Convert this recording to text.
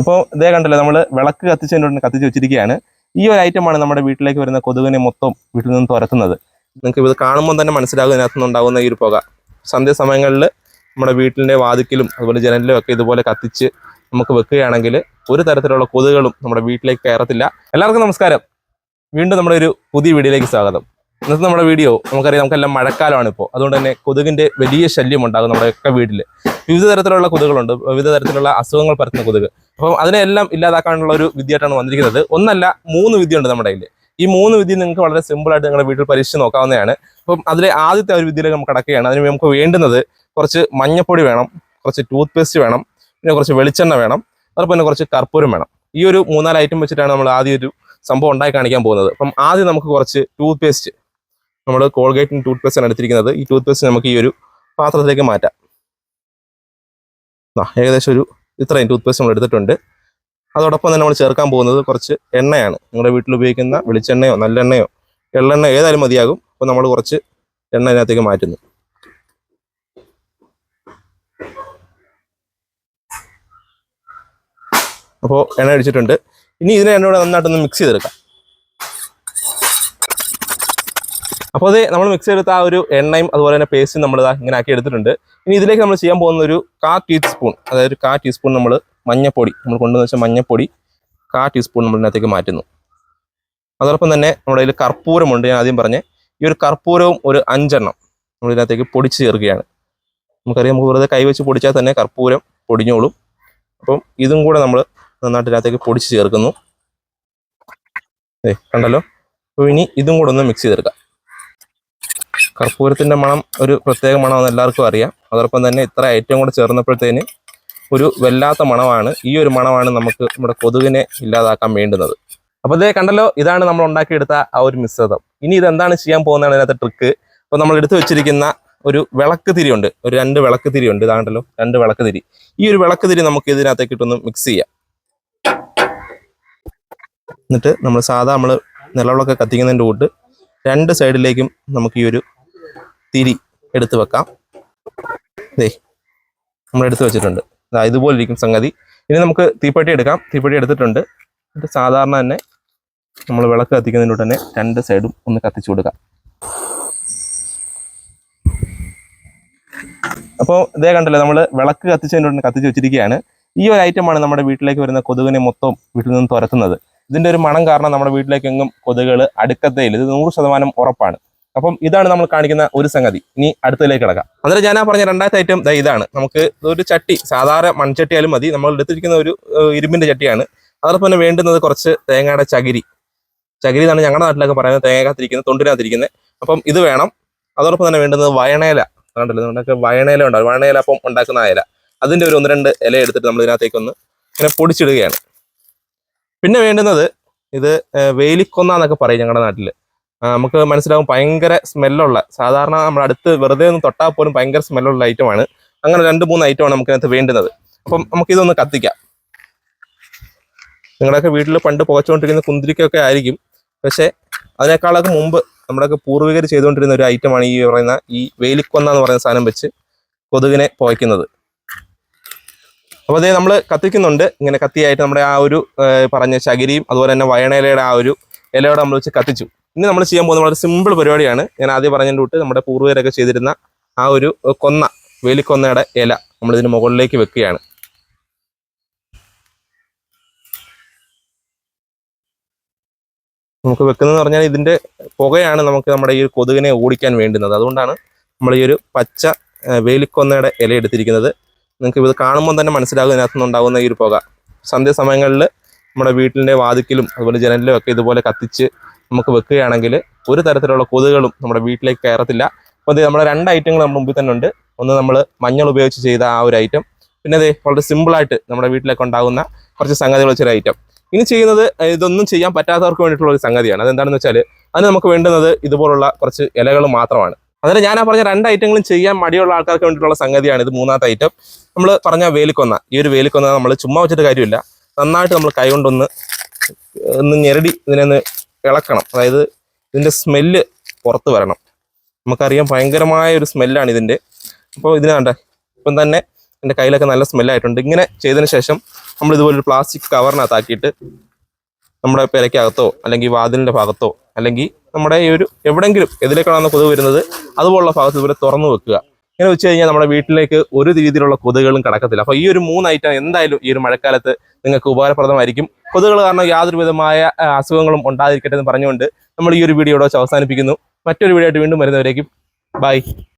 അപ്പോൾ ഇതേ കണ്ടല്ലോ നമ്മൾ വിളക്ക് കത്തിച്ചതിന്റെ കത്തിച്ച് വെച്ചിരിക്കുകയാണ്. ഈ ഒരു ഐറ്റം ആണ് നമ്മുടെ വീട്ടിലേക്ക് വരുന്ന കൊതുകിനെ മൊത്തം വീട്ടിൽ നിന്ന് തുരത്തുന്നത്. നിങ്ങൾക്ക് ഇത് കാണുമ്പോൾ തന്നെ മനസ്സിലാകും ഇതിനകത്ത് നിന്നുണ്ടാകുന്ന ഈ ഒരു പുക. സന്ധ്യാസമയങ്ങളിൽ നമ്മുടെ വീട്ടിന്റെ വാതിക്കലും അതുപോലെ ജനലിലും ഒക്കെ ഇതുപോലെ കത്തിച്ച് നമുക്ക് വെക്കുകയാണെങ്കിൽ ഒരു തരത്തിലുള്ള കൊതുകുകളും നമ്മുടെ വീട്ടിലേക്ക് കയറത്തില്ല. എല്ലാവർക്കും നമസ്കാരം. വീണ്ടും നമ്മുടെ ഒരു പുതിയ വീഡിയോയിലേക്ക് സ്വാഗതം. ഇന്നത്തെ നമ്മുടെ വീഡിയോ നമുക്കറിയാം നമുക്കെല്ലാം മഴക്കാലമാണ് ഇപ്പോൾ. അതുകൊണ്ട് തന്നെ കൊതുകിന്റെ വലിയ ശല്യം ഉണ്ടാകും നമ്മുടെയൊക്കെ വീട്ടിൽ വിവിധ തരത്തിലുള്ള കൊതുകുകളുണ്ട്. വിവിധ തരത്തിലുള്ള അസുഖങ്ങൾ പരത്തുന്ന കൊതുക്. അപ്പം അതിനെല്ലാം ഇല്ലാതാക്കാനുള്ള ഒരു വിദ്യയായിട്ടാണ് വന്നിരിക്കുന്നത്. ഒന്നല്ല മൂന്ന് വിദ്യയുണ്ട് നമ്മുടെ കയ്യിൽ ഈ മൂന്ന് വിദ്യ നിങ്ങൾക്ക് വളരെ സിമ്പിൾ ആയിട്ട് നിങ്ങളുടെ വീട്ടിൽ പരീക്ഷിച്ച് നോക്കാവുന്നതാണ്. അപ്പം അതിലെ ആദ്യത്തെ ഒരു വിദ്യയിലേക്ക് നമുക്ക് കടക്കുകയാണ്. അതിന് നമുക്ക് വേണ്ടുന്നത് കുറച്ച് മഞ്ഞപ്പൊടി വേണം കുറച്ച് ടൂത്ത് പേസ്റ്റ് വേണം പിന്നെ കുറച്ച് വെളിച്ചെണ്ണ വേണം അതോടൊപ്പം തന്നെ കുറച്ച് കർപ്പൂരം വേണം. ഈ ഒരു മൂന്നാൽ ഐറ്റം വെച്ചിട്ടാണ് നമ്മൾ ആദ്യം ഒരു സംഭവം ഉണ്ടാക്കി കാണിക്കാൻ പോകുന്നത്. അപ്പം ആദ്യം നമുക്ക് കുറച്ച് ടൂത്ത് പേസ്റ്റ് നമ്മൾ കോൾഗേറ്റിന് ടൂത്ത് പേസ്റ്റാണ് എടുത്തിരിക്കുന്നത്. ഈ ടൂത്ത് പേസ്റ്റ് നമുക്ക് ഈ ഒരു പാത്രത്തിലേക്ക് മാറ്റാം. ഏകദേശം ഒരു ഇത്രയും ടൂത്ത് പേസ്റ്റ് നമ്മൾ എടുത്തിട്ടുണ്ട്. അതോടൊപ്പം തന്നെ നമ്മൾ ചേർക്കാൻ പോകുന്നത് കുറച്ച് എണ്ണയാണ്. നിങ്ങളുടെ വീട്ടിൽ ഉപയോഗിക്കുന്ന വെളിച്ചെണ്ണയോ നല്ലെണ്ണയോ എള്ളെണ്ണ ഏതായാലും മതിയാകും. അപ്പോൾ നമ്മൾ കുറച്ച് എണ്ണ ഇതിനകത്തേക്ക് മാറ്റുന്നു. അപ്പോൾ എണ്ണ അടിച്ചിട്ടുണ്ട്. ഇനി ഇതിനെ എണ്ണയോടെ നന്നായിട്ടൊന്ന് മിക്സ് ചെയ്തെടുക്കാം. അപ്പോൾ അത് നമ്മൾ മിക്സ് ചെയ്തെടുത്ത ആ ഒരു എണ്ണയും അതുപോലെ തന്നെ പേസ്റ്റും നമ്മൾ ഇങ്ങനെ ആക്കി എടുത്തിട്ടുണ്ട്. ഇനി ഇതിലേക്ക് നമ്മൾ ചെയ്യാൻ പോകുന്ന ഒരു കാ ടീസ്പൂൺ അതായത് ഒരു കാ ടീസ്പൂൺ നമ്മൾ മഞ്ഞപ്പൊടി നമ്മൾ കൊണ്ടുവന്ന് വെച്ചാൽ മഞ്ഞപ്പൊടി കാ ടീസ്പൂൺ നമ്മൾ ഇതിനകത്തേക്ക് മാറ്റുന്നു. അതോടൊപ്പം തന്നെ നമ്മുടെ കയ്യിൽ കർപ്പൂരമുണ്ട് ഞാൻ ആദ്യം പറഞ്ഞേ. ഈ ഒരു കർപ്പൂരവും ഒരു അഞ്ചെണ്ണം നമ്മൾ ഇതിനകത്തേക്ക് പൊടിച്ച് ചേർക്കുകയാണ്. നമുക്കറിയാം നമുക്ക് വെറുതെ കൈവച്ച് പൊടിച്ചാൽ തന്നെ കർപ്പൂരം പൊടിഞ്ഞോളും. അപ്പം ഇതും കൂടെ നമ്മൾ നന്നായിട്ട് ഇതിനകത്തേക്ക് പൊടിച്ച് ചേർക്കുന്നു. ഏ കണ്ടല്ലോ? അപ്പോൾ ഇനി ഇതും കൂടെ ഒന്ന് മിക്സ് ചെയ്തെടുക്കാം. കർപ്പൂരത്തിന്റെ മണം ഒരു പ്രത്യേക മണമെന്ന് എല്ലാവർക്കും അറിയാം. അതോടൊപ്പം തന്നെ ഇത്ര ഐറ്റം കൂടെ ചേർന്നപ്പോഴത്തേന് ഒരു വല്ലാത്ത മണമാണ് ഈ ഒരു മണമാണ് നമുക്ക് നമ്മുടെ കൊതുകിനെ ഇല്ലാതാക്കാൻ വേണ്ടുന്നത്. അപ്പോൾ ഇതേ കണ്ടല്ലോ ഇതാണ് നമ്മൾ ഉണ്ടാക്കിയെടുത്ത ആ ഒരു മിശ്രിതം. ഇനി ഇതെന്താണ് ചെയ്യാൻ പോകുന്നതാണ് ഇതിനകത്തെ ട്രിക്ക് അപ്പോൾ നമ്മൾ എടുത്തു വെച്ചിരിക്കുന്ന ഒരു വിളക്ക് തിരിയുണ്ട് ഒരു രണ്ട് വിളക്ക് തിരിയുണ്ട് ഇതാണ്ടല്ലോ രണ്ട് വിളക്ക് തിരി. ഈ ഒരു വിളക്ക് തിരി നമുക്ക് ഇതിനകത്തേക്ക് ഇട്ടൊന്ന് മിക്സ് ചെയ്യാം. എന്നിട്ട് നമ്മൾ സാധാ നമ്മൾ നിലവിളക്ക് കത്തിക്കുന്നതിന്റെ കൂട്ട് രണ്ട് സൈഡിലേക്കും നമുക്ക് ഈ ഒരു തിരി എടുത്തു വെക്കാം. ദേ നമ്മൾ എടുത്തു വെച്ചിട്ടുണ്ട്. ഇതുപോലെ ഇരിക്കും സംഗതി. ഇനി നമുക്ക് തീപ്പെട്ടി എടുക്കാം. തീപ്പെട്ടി എടുത്തിട്ടുണ്ട്. ഇത് സാധാരണ തന്നെ നമ്മൾ വിളക്ക് കത്തിക്കുന്നതിനോട് തന്നെ രണ്ട് സൈഡും ഒന്ന് കത്തിച്ചു കൊടുക്കാം. അപ്പോൾ ഇതേ കണ്ടല്ലോ നമ്മൾ വിളക്ക് കത്തിച്ചതിന്റെ കൂടെ കത്തിച്ച് വെച്ചിരിക്കുകയാണ്. ഈ ഒരു ഐറ്റമാണ് നമ്മുടെ വീട്ടിലേക്ക് വരുന്ന കൊതുകിനെ മൊത്തം വീട്ടിൽ നിന്ന് തുരത്തുന്നത്. ഇതിന്റെ ഒരു മണം കാരണം നമ്മുടെ വീട്ടിലേക്കെങ്ങും കൊതുകുകൾ അടുക്കത്തേയില്ല ഇത് നൂറ് ശതമാനം ഉറപ്പാണ്. അപ്പം ഇതാണ് നമ്മൾ കാണിക്കുന്ന ഒരു സംഗതി. ഇനി അടുത്തതിലേക്ക് കിടക്കാം. അന്നേരം ഞാൻ പറഞ്ഞ രണ്ടാമത്തെ ഐറ്റം ദാ ഇതാണ്. നമുക്ക് ഒരു ചട്ടി സാധാരണ മൺചട്ടിയാലും മതി. നമ്മൾ എടുത്തിരിക്കുന്ന ഒരു ഇരുമ്പിന്റെ ചട്ടിയാണ്. അതോടൊപ്പം തന്നെ വേണ്ടുന്നത് കുറച്ച് തേങ്ങയുടെ ചകിരി. ചകിരി എന്നാണ് ഞങ്ങളുടെ നാട്ടിലൊക്കെ പറയുന്നത്. തേങ്ങക്കകത്തിരിക്കുന്നത് തൊണ്ടിനകത്തിരിക്കുന്നത്. അപ്പം ഇത് വേണം. അതോടൊപ്പം തന്നെ വേണ്ടുന്നത് വയണേല. കണ്ടല്ലോ? നമ്മുടെ വയണേല ഉണ്ടാവും. വയണേല അപ്പം ഉണ്ടാക്കുന്ന ഇല അതിന്റെ ഒരു ഒന്ന് രണ്ട് ഇല എടുത്തിട്ട് നമ്മൾ ഇതിനകത്തേക്ക് ഒന്ന് ഇങ്ങനെ പൊടിച്ചിടുകയാണ്. പിന്നെ വേണ്ടുന്നത് ഇത് വേലിക്കൊന്ന എന്നൊക്കെ പറയും ഞങ്ങളുടെ നാട്ടിൽ നമുക്ക് മനസ്സിലാവും ഭയങ്കര സ്മെല്ലുള്ള സാധാരണ നമ്മുടെ അടുത്ത് വെറുതെ ഒന്ന് തൊട്ടാൽ പോലും ഭയങ്കര സ്മെല്ലുള്ള ഐറ്റമാണ് അങ്ങനെ രണ്ട് മൂന്ന് ഐറ്റമാണ് നമുക്ക് ഇതിനകത്ത് വേണ്ടുന്നത്. അപ്പം നമുക്ക് ഇതൊന്ന് കത്തിക്കാം. നിങ്ങളുടെയൊക്കെ വീട്ടിൽ പണ്ട് പുകച്ചുകൊണ്ടിരിക്കുന്ന കുന്തിരിക്കൊക്കെ ആയിരിക്കും. പക്ഷേ അതിനേക്കാളൊക്കെ മുമ്പ് നമ്മുടെയൊക്കെ പൂർവികർ ചെയ്തുകൊണ്ടിരുന്ന ഒരു ഐറ്റമാണ് ഈ പറയുന്ന ഈ വേലിക്കൊന്ന എന്ന് പറയുന്ന സാധനം വെച്ച് കൊതുകിനെ പുകയ്ക്കുന്നത്. അപ്പോൾ അതേ നമ്മൾ കത്തിക്കുന്നുണ്ട്. ഇങ്ങനെ കത്തിയായിട്ട് നമ്മുടെ ആ ഒരു പറഞ്ഞ ശകരിയും അതുപോലെ തന്നെ വയണയിലയുടെ ആ ഒരു ഇലയോടെ നമ്മൾ വെച്ച് കത്തിച്ചു. ഇനി നമ്മൾ ചെയ്യാൻ പോകുന്ന വളരെ സിമ്പിൾ പരിപാടിയാണ്. ഞാൻ ആദ്യം പറഞ്ഞതിന്റെ കൂട്ട് നമ്മുടെ പൂർവികരൊക്കെ ചെയ്തിരുന്ന ആ ഒരു കൊന്ന വേലിക്കൊന്നയുടെ ഇല നമ്മളിതിന് മുകളിലേക്ക് വെക്കുകയാണ്. നമുക്ക് വെക്കുന്നതെന്ന് പറഞ്ഞാൽ ഇതിന്റെ പുകയാണ് നമുക്ക് നമ്മുടെ ഈ കൊതുകിനെ ഓടിക്കാൻ വേണ്ടുന്നത്. അതുകൊണ്ടാണ് നമ്മൾ ഈ ഒരു പച്ച വേലിക്കൊന്നയുടെ ഇല എടുത്തിരിക്കുന്നത്. നിങ്ങൾക്ക് ഇത് കാണുമ്പോൾ തന്നെ മനസ്സിലാകും ഇതിനകത്ത് നിന്നുണ്ടാകുന്ന ഈ ഒരു പുക. സന്ധ്യാസമയങ്ങളിൽ നമ്മുടെ വീട്ടിന്റെ വാതിക്കലും അതുപോലെ ജനലിലും ഒക്കെ ഇതുപോലെ കത്തിച്ച് നമുക്ക് വെക്കുകയാണെങ്കിൽ ഒരു തരത്തിലുള്ള കൊതുകുകളും നമ്മുടെ വീട്ടിലേക്ക് കയറത്തില്ല. അപ്പോൾ ഇത് നമ്മുടെ രണ്ട് ഐറ്റങ്ങൾ നമ്മുടെ മുമ്പിൽ തന്നെ ഉണ്ട്. ഒന്ന് നമ്മൾ മഞ്ഞൾ ഉപയോഗിച്ച് ചെയ്ത ആ ഒരു ഐറ്റം. പിന്നെ അതേ വളരെ സിമ്പിളായിട്ട് നമ്മുടെ വീട്ടിലൊക്കെ ഉണ്ടാകുന്ന കുറച്ച് സംഗതികൾ വെച്ചൊരു ഐറ്റം. ഇനി ചെയ്യുന്നത് ഇതൊന്നും ചെയ്യാൻ പറ്റാത്തവർക്ക് വേണ്ടിയിട്ടുള്ള ഒരു സംഗതിയാണ്. അതെന്താണെന്ന് വെച്ചാൽ അതിന് നമുക്ക് വേണ്ടുന്നത് ഇതുപോലുള്ള കുറച്ച് ഇലകൾ മാത്രമാണ്. അന്നേരം ഞാൻ ആ പറഞ്ഞ രണ്ട് ഐറ്റങ്ങളും ചെയ്യാൻ മടിയുള്ള ആൾക്കാർക്ക് വേണ്ടിയിട്ടുള്ള സംഗതിയാണ് ഇത് മൂന്നാമത്തെ ഐറ്റം. നമ്മൾ പറഞ്ഞ വേലിക്കൊന്ന ഈ ഒരു വേലിക്കൊന്ന നമ്മൾ ചുമ്മാ വെച്ചിട്ട് കാര്യമില്ല. നന്നായിട്ട് നമ്മൾ കൈകൊണ്ടൊന്ന് ഒന്ന് ഞെരടി ഇതിനെ ഒന്ന് ഇളക്കണം. അതായത് ഇതിന്റെ സ്മെല്ല് പുറത്ത് വരണം. നമുക്കറിയാം ഭയങ്കരമായ ഒരു സ്മെല്ലാണ് ഇതിന്റെ അപ്പോൾ ഇതിനെ ഇതിനാണ്ട ഇപ്പം തന്നെ എന്റെ കയ്യിലൊക്കെ നല്ല സ്മെല്ലായിട്ടുണ്ട് ഇങ്ങനെ ചെയ്തതിന് ശേഷം നമ്മൾ ഇതുപോലെ ഒരു പ്ലാസ്റ്റിക് കവറിനകത്താക്കിയിട്ട് നമ്മുടെ പെരയ്ക്കകത്തോ അല്ലെങ്കിൽ വാതിലിന്റെ ഭാഗത്തോ അല്ലെങ്കിൽ നമ്മുടെ ഈ ഒരു എവിടെങ്കിലും എതിലേക്കാണ് കൊതുക് വരുന്നത് അതുപോലുള്ള ഭാഗത്ത് ഇവരെ തുറന്നു വെക്കുക. ഇങ്ങനെ വെച്ച് കഴിഞ്ഞാൽ നമ്മുടെ വീട്ടിലേക്ക് ഒരു രീതിയിലുള്ള കൊതുകുകളും കടക്കത്തില്ല. അപ്പോൾ ഈ ഒരു മൂന്ന് ഐറ്റം എന്തായാലും ഈ ഒരു മഴക്കാലത്ത് നിങ്ങൾക്ക് ഉപകാരപ്രദമായിരിക്കും. കൊതുകുകൾ കാരണം യാതൊരു വിധമായ അസുഖങ്ങളും ഉണ്ടാതിരിക്കട്ടെ എന്ന് പറഞ്ഞുകൊണ്ട് നമ്മൾ ഈ ഒരു വീഡിയോ അവസാനിപ്പിക്കുന്നു. മറ്റൊരു വീഡിയോ ആയിട്ട് വീണ്ടും വരുന്നവരേക്കും. ബൈ